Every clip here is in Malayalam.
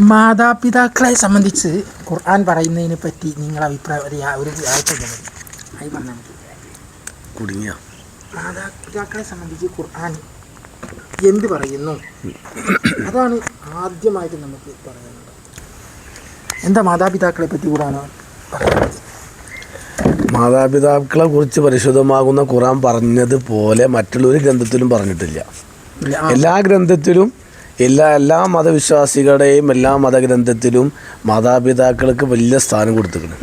മാതാപിതാക്കളെ സംബന്ധിച്ച് ഖുർആൻ പറയുന്നതിനെ പറ്റി നിങ്ങളുടെ അഭിപ്രായം ഒരു ആയി പറഞ്ഞാൽ മതി? കുടുങ്ങിയ? മാതാപിതാക്കളെ സംബന്ധിച്ച് ഖുർആൻ എന്ത് പറയുന്നു? അതാണ് ആദ്യമായിട്ട് നമുക്ക് പറയാനുള്ളത്. എന്താ മാതാപിതാക്കളെ പറ്റി കൂടാണ് പറയുന്നത്? മാതാപിതാക്കളെ കുറിച്ച് പരിശുദ്ധമാകുന്ന ഖുറാൻ പറഞ്ഞതുപോലെ മറ്റുള്ളൊരു ഗ്രന്ഥത്തിലും പറഞ്ഞിട്ടില്ല. എല്ലാ ഗ്രന്ഥത്തിലും എല്ലാ എല്ലാ മതവിശ്വാസികളുടെയും എല്ലാ മതഗ്രന്ഥത്തിലും മാതാപിതാക്കൾക്ക് വലിയ സ്ഥാനം കൊടുത്തിട്ടുണ്ട്.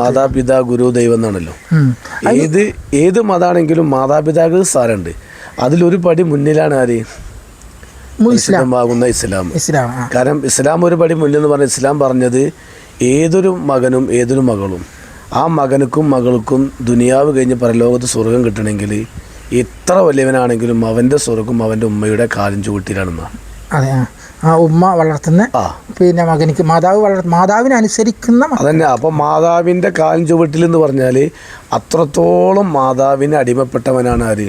മാതാപിതാ ഗുരു ദൈവം എന്നാണല്ലോ ഏത് ഏത് മതാണെങ്കിലും മാതാപിതാക്കൾക്ക് സ്ഥാനമുണ്ട്. അതിലൊരു പടി മുന്നിലാണ് ആര്? ഇസ്ലാം. പരിശുദ്ധമാകുന്ന ഇസ്ലാം. കാരണം ഇസ്ലാം ഒരു പടി മുന്നിൽ എന്ന് പറഞ്ഞ ഇസ്ലാം പറഞ്ഞത് ഏതൊരു മകനും ഏതൊരു മകളും ആ മകനുക്കും മകൾക്കും ദുനിയാവ് കഴിഞ്ഞ് പരലോകത്ത് സ്വർഗം കിട്ടണമെങ്കിൽ എത്ര വലിയവനാണെങ്കിലും അവന്റെ സ്വർഗം അവന്റെ ഉമ്മയുടെ കാലും ചുവട്ടിലാണെന്നാണ് അതെ ആ. ഉമ്മ വളർത്തുന്ന പിന്നെ മകനിക്ക് മാതാവ് വളർ മാതാവിനെ അനുസരിക്കുന്ന അതന്നെ അപ്പം മാതാവിന്റെ കാൽ ചുവട്ടിൽ എന്ന് പറഞ്ഞാൽ അത്രത്തോളം മാതാവിന് അടിമപ്പെട്ടവനാണ് ആര്?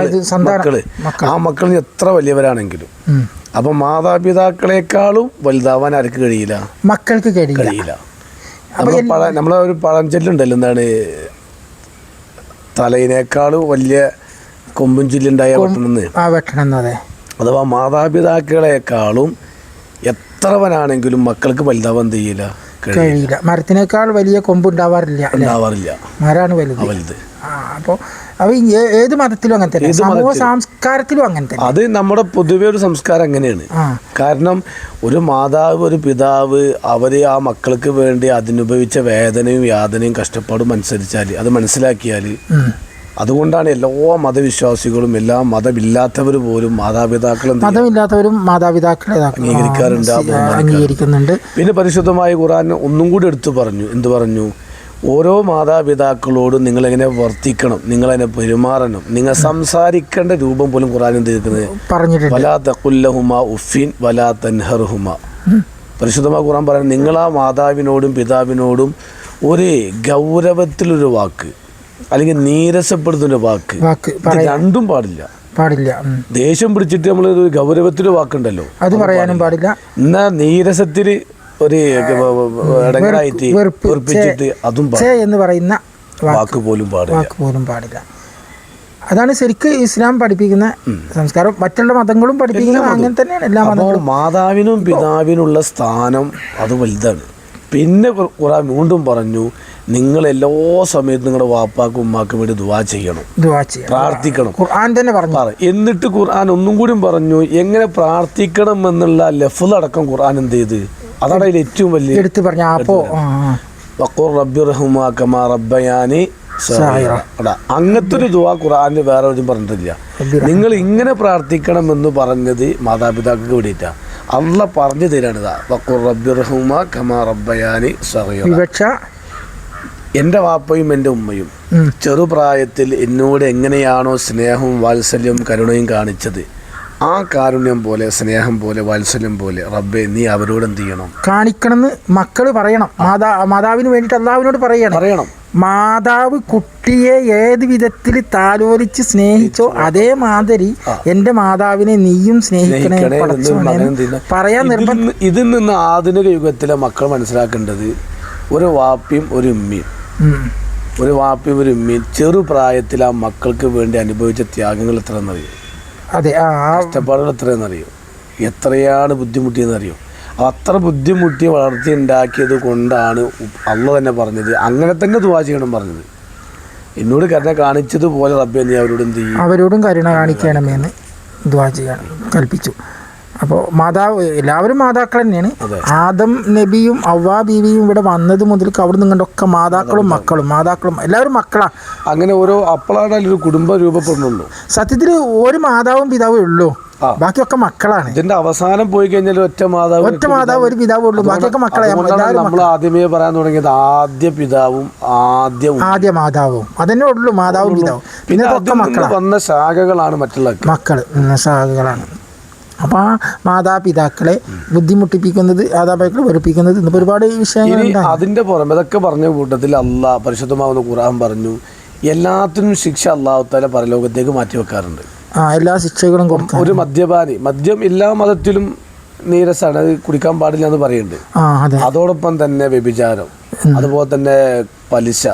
അത് സന്താനം. മക്കൾ. ആ മക്കൾ എത്ര വലിയവരാണെങ്കിലും. അപ്പൊ മാതാപിതാക്കളെക്കാളും വലുതാവാൻ ആർക്ക് കഴിയില്ല? മക്കൾക്ക് കഴിയില്ല. നമ്മൾ പഴ നമ്മളെ ഒരു പഴഞ്ചൊല്ലുണ്ടല്ലോ എന്താണ്? തലയിനേക്കാളും വലിയ കൊമ്പും ചില്ലുണ്ടായ വെട്ടണമെന്ന്. ആ വെട്ടണം എന്നതെ അഥവാ മാതാപിതാക്കളെക്കാളും എത്രവനാണെങ്കിലും മക്കൾക്ക് വലുതാവാൻ എന്ത് ചെയ്യില്ല കഴിയില്ല. മരത്തിനേക്കാൾ വലിയ കൊമ്പ് ഉണ്ടാവാറില്ല ഉണ്ടാവാറില്ല. മരാണ് വലുത്. വലുത്. അപ്പോൾ ഏത് മതത്തിലും അങ്ങനെ തന്നെ. സമൂഹ സംസ്കാരത്തിലും അങ്ങനെ തന്നെ. അത് നമ്മുടെ പൊതുവെ ഒരു സംസ്കാരം അങ്ങനെയാണ്. കാരണം ഒരു മാതാവ് ഒരു പിതാവ് അവർ ആ മക്കൾക്ക് വേണ്ടി അതിനുഭവിച്ച വേദനയും യാതനയും കഷ്ടപ്പാടും അനുസരിച്ചാൽ അത് മനസ്സിലാക്കിയാൽ. അതുകൊണ്ടാണ് എല്ലാ മതവിശ്വാസികളും എല്ലാ മതമില്ലാത്തവർ പോലും മാതാപിതാക്കളും മതമില്ലാത്തവരും മാതാപിതാക്കളെ അംഗീകരിക്കാറുണ്ട്, അംഗീകരിക്കുന്നുണ്ട്. പിന്നെ പരിശുദ്ധമായ ഖുറാൻ ഒന്നും കൂടി എടുത്തു പറഞ്ഞു. എന്ത് പറഞ്ഞു? ഓരോ മാതാപിതാക്കളോടും നിങ്ങളെങ്ങനെ വർത്തിക്കണം? നിങ്ങളെങ്ങനെ പെരുമാറണം? നിങ്ങൾ സംസാരിക്കേണ്ട രൂപം പോലും ഖുറാൻ എന്ത് പറഞ്ഞിട്ടുണ്ട്. വലാ തക്കുല്ലഹുമ ഉഫിൻ വലാ തൻഹർഹുമ പരിശുദ്ധമായ ഖുറാൻ പറയുന്നത് നിങ്ങൾ ആ മാതാവിനോടും പിതാവിനോടും ഒരു ഗൗരവത്തിലൊരു വാക്ക്. അല്ലെങ്കിൽ നീരസപ്പെടുത്തുന്ന വാക്ക്. വാക്ക്. രണ്ടും പാടില്ല. പാടില്ല. ദേഷ്യം പിടിച്ചിട്ട് നമ്മൾ ഒരു വാക്കുണ്ടല്ലോ. അത് പറയാനും പാടില്ല. എന്നാ നീരസത്തിൽ ഒരു വെറുപ്പിച്ചിട്ട് അതും എന്ന് പറയുന്ന വാക്ക്. പോലും പാടില്ല. വാക്ക് പോലും പാടില്ല. അതാണ് ശരിക്ക് ഇസ്ലാം പഠിപ്പിക്കുന്ന സംസ്കാരം. മറ്റുള്ള മതങ്ങളും പഠിപ്പിക്കുന്ന അങ്ങനെ തന്നെയാണ്. എല്ലാ മതങ്ങളും. മാതാവിനും പിതാവിനുള്ള സ്ഥാനം അത് വലുതാണ്. പിന്നെ ഖുറാൻ വീണ്ടും പറഞ്ഞു നിങ്ങൾ എല്ലാ സമയത്തും നിങ്ങളുടെ വാപ്പാക്കും ഉമ്മാക്കും വേണ്ടി ദുവാ ചെയ്യണം. ചെയ്യണം. പ്രാർത്ഥിക്കണം. ഖുർആൻ തന്നെ പറഞ്ഞു. എന്നിട്ട് ഖുർആൻ ഒന്നും കൂടി പറഞ്ഞു എങ്ങനെ പ്രാർത്ഥിക്കണം എന്നുള്ള ലഫ്ൽ അടക്കം ഖുർആൻ എന്ത് ചെയ്ത്? അതാണ് അതിൽ ഏറ്റവും വലിയ എടുത്തു പറഞ്ഞ അപ്പോ. റബ്ബി റഹ്മാ കമാ റബ്ബയാനി അങ്ങനത്തെ ഒരു ദുവാ ഖുർആനിൽ വേറെ ഒന്നും പറഞ്ഞിട്ടില്ല. നിങ്ങൾ ഇങ്ങനെ പ്രാർത്ഥിക്കണം എന്ന് പറഞ്ഞത് മാതാപിതാക്കൾക്ക് വേണ്ടിയിട്ടാ. അള്ള പറഞ്ഞു തരാണിതാ എന്റെ കമാ റബ്ബയാനി. എന്റെ വാപ്പയും എന്റെ ഉമ്മയും ചെറുപ്രായത്തിൽ എന്നോട് എങ്ങനെയാണോ സ്നേഹവും വാത്സല്യവും കരുണയും കാണിച്ചത് ആ കാരുണ്യം പോലെ സ്നേഹം പോലെ വാത്സല്യം പോലെ റബ്ബെ നീ അവരോട് എന്ത് ചെയ്യണം? കാണിക്കണം മക്കൾ പറയണം. മാതാ മാതാവിന് വേണ്ടിയിട്ട് അള്ളാവിനോട് പറയണം. പറയണം. മാതാവ് കുട്ടിയെ ഏത് വിധത്തിൽ താലോലിച്ച് സ്നേഹിച്ചോ അതേ മാതിരി എന്റെ മാതാവിനെ നീയും സ്നേഹിക്കണേ പടച്ചോനെ പറയാൻ ഇതിൽ നിർബന്ധം നിന്ന് ഇതിൽ നിന്ന് ആധുനിക യുഗത്തിലെ മക്കൾ മനസ്സിലാക്കേണ്ടത് ഒരു വാപ്പിയും ഒരു ഉമ്മിയും. ഉം. ഒരു വാപ്പിയും ഒരു ഉമ്മിയും ചെറുപ്രായത്തിൽ ആ മക്കൾക്ക് വേണ്ടി അനുഭവിച്ച ത്യാഗങ്ങൾ എത്രയെന്നറിയും? അതെ ആ ആ. കഷ്ടപ്പാടുകൾ എത്രയെന്നറിയോ? എത്രയാണ് ബുദ്ധിമുട്ടിയെന്നറിയോ? അത്ര ബുദ്ധിമുട്ടി വളർത്തി ഉണ്ടാക്കിയത് കൊണ്ടാണ് അള്ള തന്നെ പറഞ്ഞത്. അങ്ങനെ തന്നെ ദുവാ ചെയ്യണം പറഞ്ഞത്. എന്നോട് കരുണ കാണിച്ചതുപോലെ റബ്ബെ നീ അവരോട് അവരോടും കരുണ കാണിക്കണമെന്ന് ദുവാ ചെയ്യാൻ കൽപ്പിച്ചു. അപ്പോൾ മാതാവ് എല്ലാവരും മാതാക്കൾ തന്നെയാണ്. ആദം നബിയും അവ്വാ ബീവിയും ഇവിടെ വന്നത് മുതൽക്ക് അവിടെ നിങ്ങണ്ടൊക്കെ മാതാക്കളും മക്കളും മാതാക്കളും എല്ലാവരും മക്കളാണ് അങ്ങനെ ഓരോ അപ്പോഴാണ് ഒരു കുടുംബം രൂപപ്പെടുന്നുള്ളൂ സത്യത്തിൽ ഒരു മാതാവും പിതാവും ഉള്ളൂ. ബാക്കിയൊക്കെ മക്കളാണ്. ഇതിന്റെ അവസാനം പോയി കഴിഞ്ഞാൽ ഒറ്റ മാതാവ് ഒറ്റ മാതാവ് ഒരു പിതാവ് ഉള്ളൂ. ബാക്കിയൊക്കെ മക്കളെ. നമ്മൾ ആദ്യമേ പറയാൻ തുടങ്ങിയത് ആദ്യ പിതാവും ആദ്യ ആദ്യ മാതാവും. അതന്നെ ഉള്ളൂ മാതാവും പിതാവും. പിന്നെ മക്കൾ വന്ന ശാഖകളാണ് മറ്റുള്ള മക്കൾ സാഹകളാണ് അപ്പോൾ ആ മാതാപിതാക്കളെ ബുദ്ധിമുട്ടിപ്പിക്കുന്നത് മാതാപിതാക്കളെ വെറുപ്പിക്കുന്നത് ഇന്നിപ്പോൾ ഒരുപാട് വിഷയങ്ങൾ അതിന്റെ അതിന്റെ പുറമെ ഇതൊക്കെ പറഞ്ഞ കൂട്ടത്തിൽ അല്ല പരിശുദ്ധമാവുന്ന ഖുർആൻ പറഞ്ഞു എല്ലാത്തിനും ശിക്ഷ അള്ളാഹുത്താല പരലോകത്തേക്ക് മാറ്റി വെക്കാറുണ്ട്. ആ എല്ലാ ശിക്ഷകളും കൊടുക്കും ഒരു മദ്യപാനി മദ്യം എല്ലാ മതത്തിലും നീരസാണ് അത് കുടിക്കാൻ പാടില്ല എന്ന് പറയുന്നുണ്ട്. അതോടൊപ്പം തന്നെ വ്യഭിചാരം അതുപോലെ തന്നെ പലിശ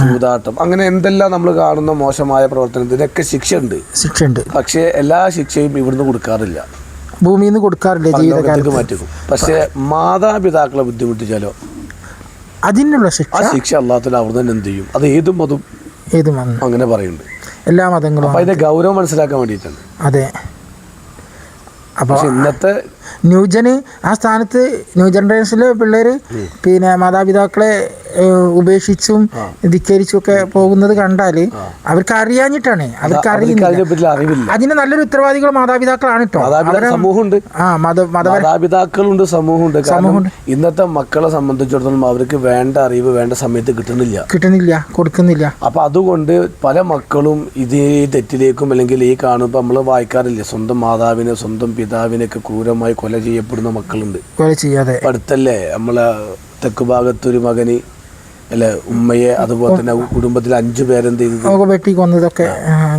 ചൂതാട്ടം അങ്ങനെ എന്തെല്ലാം നമ്മൾ കാണുന്ന മോശമായ പ്രവർത്തനത്തിനൊക്കെ ശിക്ഷ ഉണ്ട് ശിക്ഷയുണ്ട്. പക്ഷേ എല്ലാ ശിക്ഷയും ഇവിടുന്ന് കൊടുക്കാറില്ല. ഭൂമിയിൽ നിന്ന് കൊടുക്കാറില്ല ജീവിതകാലത്ത്? മാറ്റും പക്ഷേ മാതാപിതാക്കളെ ബുദ്ധിമുട്ടിച്ചാലോ? അതിനുള്ള ശിക്ഷ ആ ശിക്ഷ അള്ളാഹത്തിൽ അവർ തന്നെ എന്ത് ചെയ്യും? അത് ഏതും മതം ഏത് മതം. അങ്ങനെ പറയുന്നുണ്ട്. എല്ലാ മതങ്ങളും അതിന്റെ ഗൗരവം മനസ്സിലാക്കാൻ വേണ്ടിയിട്ടാണ്. അതെ. അപ്പോൾ ഇന്നത്തെ ന്യൂജന് ആ സ്ഥാനത്ത് ന്യൂ ജനറേഷനിലെ പിള്ളേർ പിന്നെ മാതാപിതാക്കളെ ഉപേക്ഷിച്ചും ധിക്കരിച്ചും ഒക്കെ പോകുന്നത് കണ്ടാൽ അവർക്ക് അറിയാഞ്ഞിട്ടാണ് അവർക്ക് അറിയില്ല അതിനെ നല്ലൊരു ഉത്തരവാദികൾ മാതാപിതാക്കളാണ് കേട്ടോ സമൂഹമുണ്ട്. ആ മത മത മാതാപിതാക്കളുണ്ട് സമൂഹമുണ്ട്. ഇന്നത്തെ മക്കളെ സംബന്ധിച്ചിടത്തോളം അവർക്ക് വേണ്ട അറിവ് വേണ്ട സമയത്ത് കിട്ടുന്നില്ല. കിട്ടുന്നില്ല കൊടുക്കുന്നില്ല. അപ്പൊ അതുകൊണ്ട് പല മക്കളും ഇതേ തെറ്റിലേക്കും അല്ലെങ്കിൽ ഈ കാണുമ്പോൾ നമ്മൾ വായിക്കാറില്ല. സ്വന്തം മാതാവിനെ സ്വന്തം പിതാവിനെയൊക്കെ ക്രൂരമായി കൊല ചെയ്യപ്പെടുന്ന മക്കളുണ്ട്. കൊല ചെയ്യാതെ. അടുത്തല്ലേ നമ്മളെ തെക്ക് ഭാഗത്തൊരു മകന് അല്ലെ ഉമ്മയെ അതുപോലെ തന്നെ കുടുംബത്തിൽ അഞ്ചു പേരെന്ത് ചെയ്തത്? വെട്ടി കൊന്നതൊക്കെ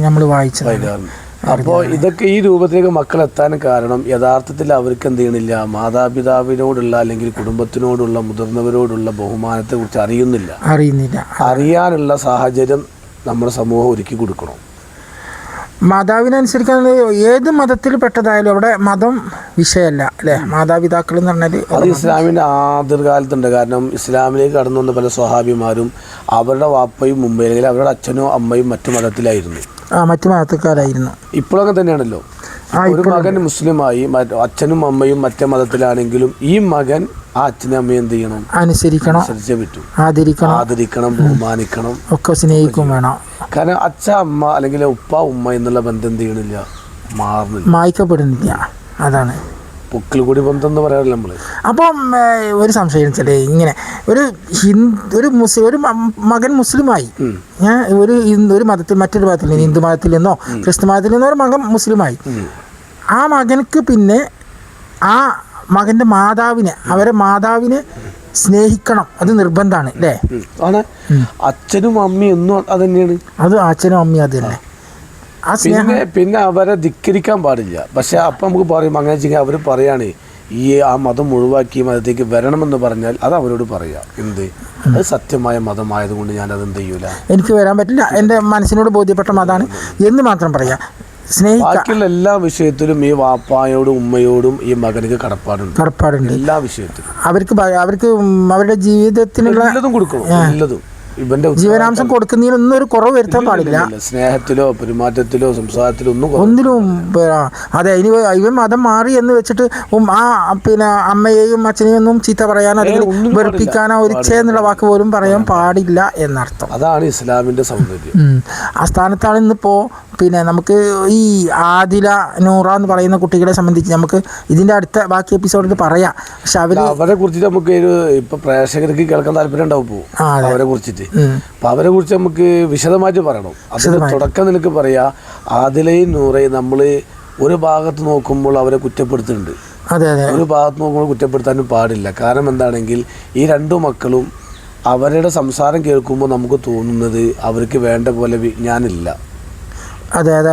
നമ്മൾ വായിച്ചത് വൈകാറുണ്ട് അപ്പോൾ ഇതൊക്കെ ഈ രൂപത്തിലേക്ക് മക്കൾ എത്താൻ കാരണം യഥാർത്ഥത്തിൽ അവർക്ക് എന്ത് ചെയ്യണില്ല? മാതാപിതാവിനോടുള്ള അല്ലെങ്കിൽ കുടുംബത്തിനോടുള്ള മുതിർന്നവരോടുള്ള ബഹുമാനത്തെ കുറിച്ച് അറിയുന്നില്ല. അറിയുന്നില്ല. അറിയാനുള്ള സാഹചര്യം നമ്മുടെ സമൂഹം ഒരുക്കി കൊടുക്കണം. മാതാവിനനുസരിക്കാൻ ഏത് മതത്തിൽ പെട്ടതായാലും അവിടെ മതം വിഷയമല്ല അല്ലേ? മാതാപിതാക്കൾ എന്ന് പറഞ്ഞാൽ അത് ഇസ്ലാമിന്റെ ആദ്യകാലത്തുണ്ട് കാരണം ഇസ്ലാമിലേക്ക് കടന്നു വന്ന പല സ്വഹാബിമാരും അവരുടെ വാപ്പയും മുമ്പേ അല്ലെങ്കിൽ അവരുടെ അച്ഛനോ അമ്മയും മറ്റു മതത്തിലായിരുന്നു. ആ മറ്റു മതക്കാരായിരുന്നു. ഇപ്പോഴൊക്കെ തന്നെയാണല്ലോ. ഒരു മകൻ മുസ്ലിമായി അച്ഛനും അമ്മയും മറ്റേ മതത്തിലാണെങ്കിലും ഈ മകൻ ആ അച്ഛനും അമ്മയും എന്ത് ചെയ്യണം? അനുസരിക്കണം. അനുസരിച്ചേ പറ്റൂ. ആദരിക്കണം. ആദരിക്കണം ബഹുമാനിക്കണം. ഒക്കെ സ്നേഹിക്കും വേണം. കാരണം അച്ഛ അമ്മ അല്ലെങ്കിൽ ഉപ്പ ഉമ്മ എന്നുള്ള ബന്ധം എന്ത് ചെയ്യണില്ല? മാറുന്നില്ല. മായ്ക്കപ്പെടുന്നില്ല. അതാണ്. പൊക്കിൽ കൂടി ബന്ധം എന്ന് പറയാറില്ല നമ്മൾ അപ്പം ഒരു സംശയം വെച്ചാലേ ഇങ്ങനെ ഒരു ഹിന്ദു ഒരു മുസ്ലിം ഒരു മകൻ മുസ്ലിമായി. ഞാൻ ഒരു ഹിന്ദു- ഒരു മതത്തിൽ മറ്റൊരു മതത്തിൽ നിന്ന് ഹിന്ദു മതത്തിൽ നിന്നോ ക്രിസ്തു മതത്തിൽ നിന്നോ ഒരു മകൻ മുസ്ലിമായി. ആ മകനക്ക് പിന്നെ ആ മകന്റെ മാതാവിനെ അവരെ മാതാവിനെ സ്നേഹിക്കണം. അത് നിർബന്ധമാണ് അല്ലേ? ആണ്. അച്ഛനും അമ്മയും ഒന്നും അത് തന്നെയാണ്. അത് അച്ഛനും അമ്മയും അത് തന്നെ. പിന്നെ പിന്നെ അവരെ ധിക്കരിക്കാൻ പാടില്ല. പക്ഷെ അപ്പം നമുക്ക് പറയും അങ്ങനെ വെച്ചാൽ അവർ പറയാണ് ഈ ആ മതം ഒഴിവാക്കി മതത്തേക്ക് വരണമെന്ന് പറഞ്ഞാൽ അത് അവരോട് പറയാം. എന്ത്? അത് സത്യമായ മതമായതുകൊണ്ട് ഞാൻ അത് എന്ത് ചെയ്യൂല? എനിക്ക് വരാൻ പറ്റില്ല. എന്റെ മനസ്സിനോട് ബോധ്യപ്പെട്ട മതമാണ് എന്ന് മാത്രം പറയാം. ബാക്കിയുള്ള എല്ലാ വിഷയത്തിലും ഈ വാപ്പായോടും ഉമ്മയോടും ഈ മകനക്ക് കടപ്പാടുണ്ട്. കടപ്പാടുണ്ട്. എല്ലാ വിഷയത്തിലും. അവർക്ക് അവർക്ക് അവരുടെ ജീവിതത്തിനുള്ള കൊടുക്കണം. എല്ലാതും. ഇവന്റെ ജീവനാംശം കൊടുക്കുന്നതിനൊന്നും ഒരു കുറവ് വരുത്താൻ പാടില്ല. സ്നേഹത്തിലോ പെരുമാറ്റത്തിലോ സംസാരത്തിലോ ഒന്നും ഒന്നിലും അതെ ഇനി ഇവൻ മതം മാറി എന്ന് വെച്ചിട്ട് ആ പിന്നെ അമ്മയെയും അച്ഛനെയും ഒന്നും ചീത്ത പറയാനോ അല്ലെങ്കിൽ വെറുപ്പിക്കാനോ ഒരു ചേ എന്നുള്ള വാക്ക് പോലും പറയാൻ പാടില്ല. എന്നർത്ഥം. അതാണ് ഇസ്ലാമിന്റെ സൗന്ദര്യം. സ്ഥാനത്താണ് ഇന്നിപ്പോ പിന്നെ നമുക്ക് ഈ ആദില നൂറ എന്ന് പറയുന്ന കുട്ടികളെ സംബന്ധിച്ച് നമുക്ക് ഇതിന്റെ അടുത്ത ബാക്കി എപ്പിസോഡിൽ പറയാം. പക്ഷെ അവരെ കുറിച്ചിട്ട് നമുക്ക് ഇപ്പൊ പ്രേക്ഷകർക്ക് കേൾക്കാൻ താല്പര്യം ഉണ്ടാവും അവരെ കുറിച്ചിട്ട്. അപ്പൊ അവരെ കുറിച്ച് നമുക്ക് വിശദമായിട്ട് പറയണം. അതിന് തുടക്കം നിനക്ക് പറയാ. ആദിലയും നൂറയും നമ്മൾ ഒരു ഭാഗത്ത് നോക്കുമ്പോൾ അവരെ കുറ്റപ്പെടുത്തുന്നുണ്ട്. ഒരു ഭാഗത്ത് നോക്കുമ്പോൾ കുറ്റപ്പെടുത്താനും പാടില്ല. കാരണം എന്താണെങ്കിൽ ഈ രണ്ടു മക്കളും അവരുടെ സംസാരം കേൾക്കുമ്പോൾ നമുക്ക് തോന്നുന്നത് അവർക്ക് വേണ്ട പോലെ വിജ്ഞാനില്ല അതെ അതെ.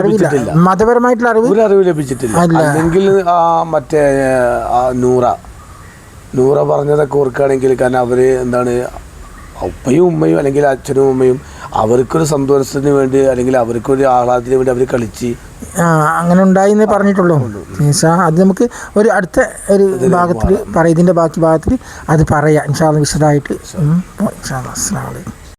അറിവില്ല. മതപരമായിട്ടുള്ള അറിവ് ഒരു അറിവ് ലഭിച്ചിട്ടില്ല. അല്ലെങ്കിൽ ആ മറ്റേ നൂറ. നൂറ പറഞ്ഞതൊക്കെ ഓർക്കുകയാണെങ്കിൽ കാരണം അവർ എന്താണ് ഉപ്പയും ഉമ്മയും അല്ലെങ്കിൽ അച്ഛനും ഉമ്മയും അവർക്കൊരു സന്തോഷത്തിന് വേണ്ടി അല്ലെങ്കിൽ അവർക്കൊരു ആഹ്ലാദത്തിന് വേണ്ടി അവർ കളിച്ച് അങ്ങനെ ഉണ്ടായി എന്നേ പറഞ്ഞിട്ടുള്ളൂ. ഇൻഷാ അത് നമുക്ക് ഒരു അടുത്ത ഒരു ഭാഗത്തിൽ പറയുന്നതിന്റെ ഇതിന്റെ ബാക്കി ഭാഗത്തിൽ അത് പറയാം. ഇൻഷാ വിശദമായിട്ട്. ഇൻഷാ അല്ലാ. അസ്സലാമു അലൈക്കും.